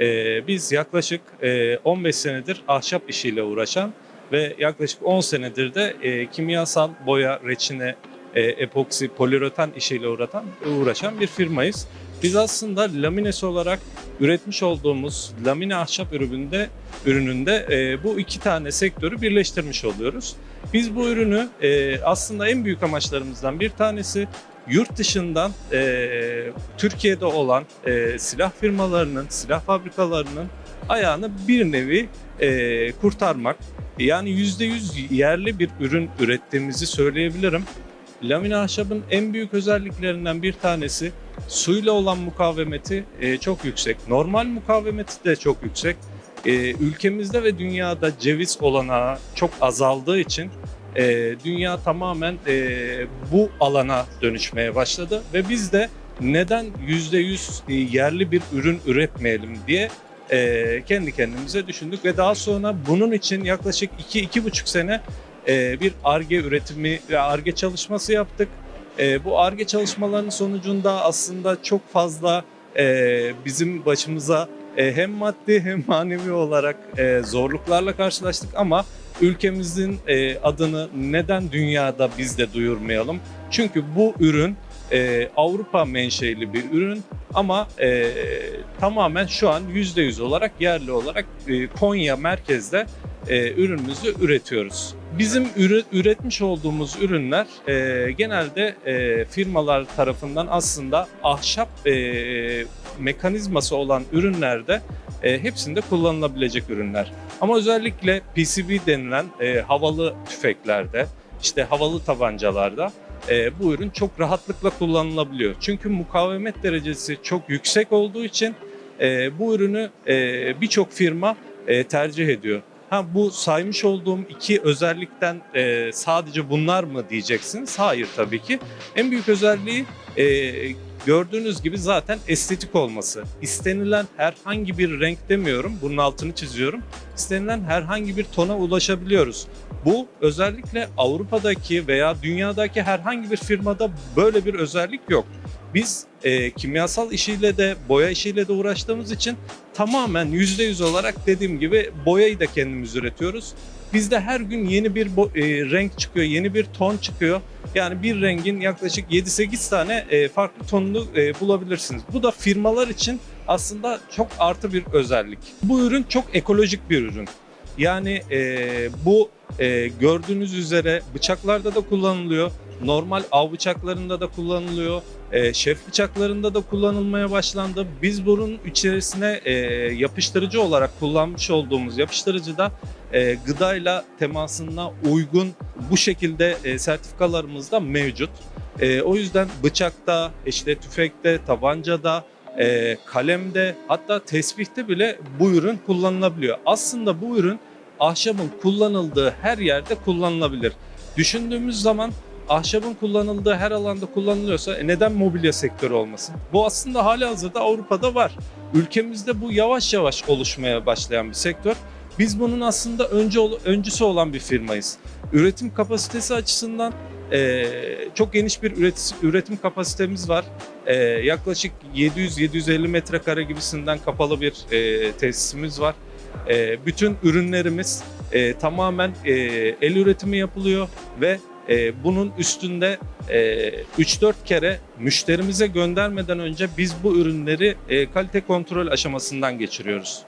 Ee, biz yaklaşık e, 15 senedir ahşap işiyle uğraşan ve yaklaşık 10 senedir de e, kimyasal boya, reçine, e, epoksi, poliüretan işiyle uğraşan, uğraşan bir firmayız. Biz aslında laminesi olarak üretmiş olduğumuz lamine ahşap ürününde ürününde e, bu iki tane sektörü birleştirmiş oluyoruz. Biz bu ürünü e, aslında en büyük amaçlarımızdan bir tanesi yurt dışından e, Türkiye'de olan e, silah firmalarının, silah fabrikalarının ayağını bir nevi e, kurtarmak. Yani %100 yerli bir ürün ürettiğimizi söyleyebilirim. Lamine ahşabın en büyük özelliklerinden bir tanesi suyla olan mukavemeti e, çok yüksek. Normal mukavemeti de çok yüksek. E, ülkemizde ve dünyada ceviz olanağı çok azaldığı için e, dünya tamamen e, bu alana dönüşmeye başladı ve biz de neden %100 e, yerli bir ürün üretmeyelim diye e, kendi kendimize düşündük ve daha sonra bunun için yaklaşık 2-2,5 sene e, bir ARGE üretimi ve ARGE çalışması yaptık. E, bu ARGE çalışmalarının sonucunda aslında çok fazla e, bizim başımıza hem maddi hem manevi olarak e, zorluklarla karşılaştık ama ülkemizin e, adını neden dünyada biz de duyurmayalım? Çünkü bu ürün e, Avrupa menşeli bir ürün ama e, tamamen şu an %100 olarak yerli olarak e, Konya merkezde e, ürünümüzü üretiyoruz. Bizim üre- üretmiş olduğumuz ürünler e, genelde e, firmalar tarafından aslında ahşap e, mekanizması olan ürünlerde e, hepsinde kullanılabilecek ürünler. Ama özellikle PCB denilen e, havalı tüfeklerde, işte havalı tabancalarda e, bu ürün çok rahatlıkla kullanılabiliyor. Çünkü mukavemet derecesi çok yüksek olduğu için e, bu ürünü e, birçok firma e, tercih ediyor. Ha bu saymış olduğum iki özellikten e, sadece bunlar mı diyeceksiniz? Hayır tabii ki. En büyük özelliği e, gördüğünüz gibi zaten estetik olması. İstenilen herhangi bir renk demiyorum, bunun altını çiziyorum. İstenilen herhangi bir tona ulaşabiliyoruz. Bu özellikle Avrupa'daki veya dünyadaki herhangi bir firmada böyle bir özellik yok. Biz e, kimyasal işiyle de boya işiyle de uğraştığımız için tamamen %100 olarak dediğim gibi boyayı da kendimiz üretiyoruz. Bizde her gün yeni bir e, renk çıkıyor, yeni bir ton çıkıyor. Yani bir rengin yaklaşık 7-8 tane e, farklı tonunu e, bulabilirsiniz. Bu da firmalar için aslında çok artı bir özellik. Bu ürün çok ekolojik bir ürün. Yani e, bu e, gördüğünüz üzere bıçaklarda da kullanılıyor. Normal av bıçaklarında da kullanılıyor. E, şef bıçaklarında da kullanılmaya başlandı. Biz bunun içerisine e, yapıştırıcı olarak kullanmış olduğumuz yapıştırıcı da e, gıdayla temasına uygun bu şekilde e, sertifikalarımız da mevcut. E, o yüzden bıçakta, işte tüfekte, tabancada, e, kalemde hatta tesbihte bile bu ürün kullanılabiliyor. Aslında bu ürün ahşabın kullanıldığı her yerde kullanılabilir. Düşündüğümüz zaman ahşabın kullanıldığı her alanda kullanılıyorsa e, neden mobilya sektörü olmasın? Bu aslında hali hazırda Avrupa'da var. Ülkemizde bu yavaş yavaş oluşmaya başlayan bir sektör. Biz bunun aslında önce öncüsü olan bir firmayız. Üretim kapasitesi açısından e, çok geniş bir üretim, üretim kapasitemiz var. E, yaklaşık 700-750 metrekare gibisinden kapalı bir e, tesisimiz var. E, bütün ürünlerimiz e, tamamen e, el üretimi yapılıyor ve e, bunun üstünde e, 3-4 kere müşterimize göndermeden önce biz bu ürünleri e, kalite kontrol aşamasından geçiriyoruz.